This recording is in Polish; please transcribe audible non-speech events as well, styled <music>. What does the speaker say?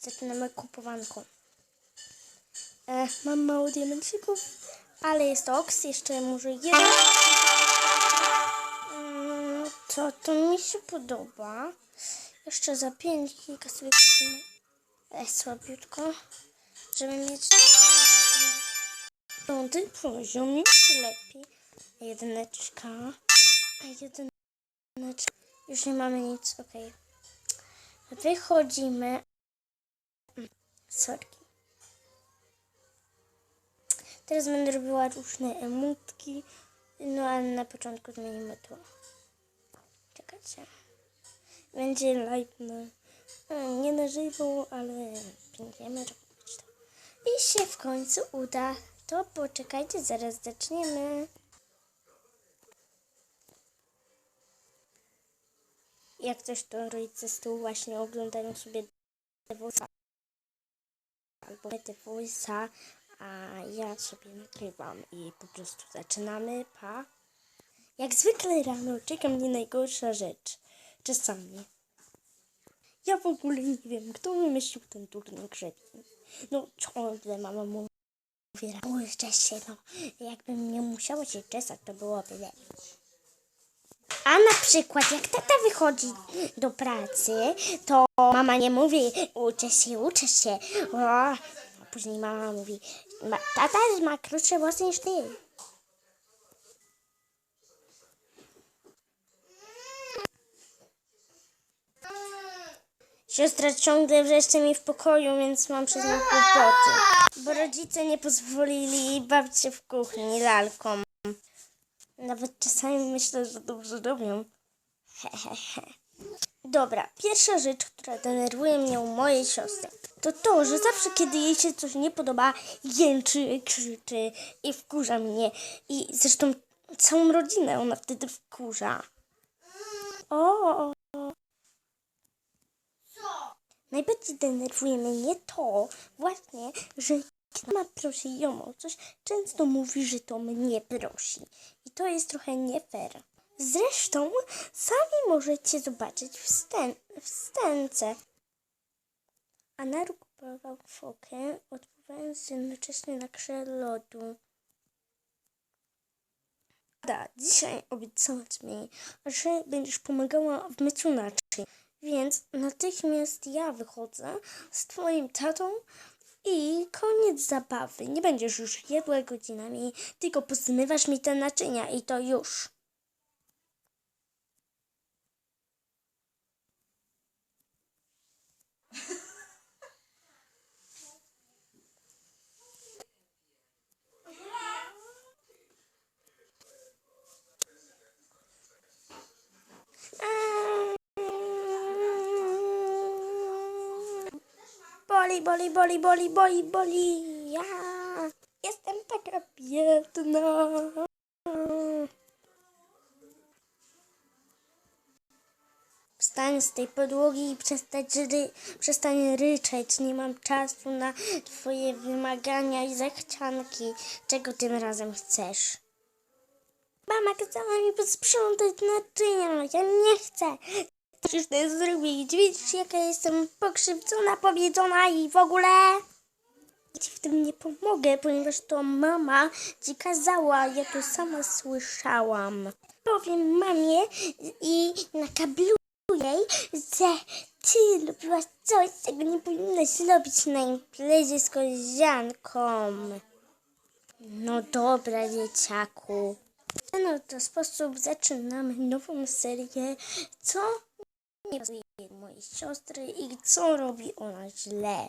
Zaczynamy kupowanko. E, mam mało diamencików, ale jest oks, jeszcze może jeden. Mm, To, to mi się podoba. Jeszcze za pięć kilka sobie kupimy. E, słabiutko, żeby mieć piąty poziom już lepiej. Jedyneczka, a jedyneczka. Już nie mamy nic, okej. Wychodzimy. Sorki. Teraz będę robiła różne emutki. No ale na początku zmienimy to. Czekajcie. Będzie live na... Nie na żywo, ale będziemy robić to. I się w końcu uda. To poczekajcie, zaraz zaczniemy. Jak coś to rodzice z tyłu właśnie oglądają sobie Voice'a albo The Voice'a, a ja sobie nagrywam i po prostu zaczynamy, pa. Jak zwykle rano czeka mnie najgorsza rzecz. Czasami. Ja w ogóle nie wiem, kto wymyślił ten turniej grzebień. No ciągle mama mówi, bójcie się, no. Jakbym nie musiała się czesać, to byłoby lepiej. A na przykład jak tata wychodzi do pracy, to mama nie mówi uczę się, uczę się. O, a później mama mówi "Ma- tata ma krótsze włosy niż ty. Siostra ciągle wreszcie mi w pokoju, więc mam przez nią kłopoty. Bo rodzice nie pozwolili się w kuchni lalką. Nawet czasami myślę, że dobrze robią. Hehehe. <laughs> Dobra, pierwsza rzecz, która denerwuje mnie u mojej siostry, to to, że zawsze kiedy jej się coś nie podoba, jęczy, krzyczy i wkurza mnie. I zresztą całą rodzinę ona wtedy wkurza. O! Najbardziej denerwuje mnie to właśnie, że mama prosi ją o coś, często mówi, że to mnie prosi. I to jest trochę nie fair. Zresztą sami możecie zobaczyć w, scen w scence. A Naru kupował fokę, odpowiadając jednocześnie na krze lodu. Da, dzisiaj obiecałaś mi, że będziesz pomagała w myciu naczyń. Więc natychmiast ja wychodzę z twoim tatą i koniec zabawy. Nie będziesz już jedła godzinami, tylko pozmywasz mi te naczynia i to już. Boli, boli, boli, boli, boli, boli. Ja jestem taka biedna. Wstań z tej podłogi i przestań, ry- przestań ryczeć. Nie mam czasu na twoje wymagania i zachcianki. Czego tym razem chcesz? Mama kazała mi posprzątać naczynia. Ja nie chcę. Musisz to zrobić. Widzisz, jaka jestem pokrzywdzona, powiedzona i w ogóle. Ci w tym nie pomogę, ponieważ to mama ci kazała. Ja to sama słyszałam. Powiem mamie i nakabluję jej, że ty lubiłaś coś, czego nie powinnaś robić na imprezie z koleżanką. No dobra, dzieciaku. W ten oto sposób zaczynamy nową serię. Co nie pasuje mojej siostry i co robi ona źle.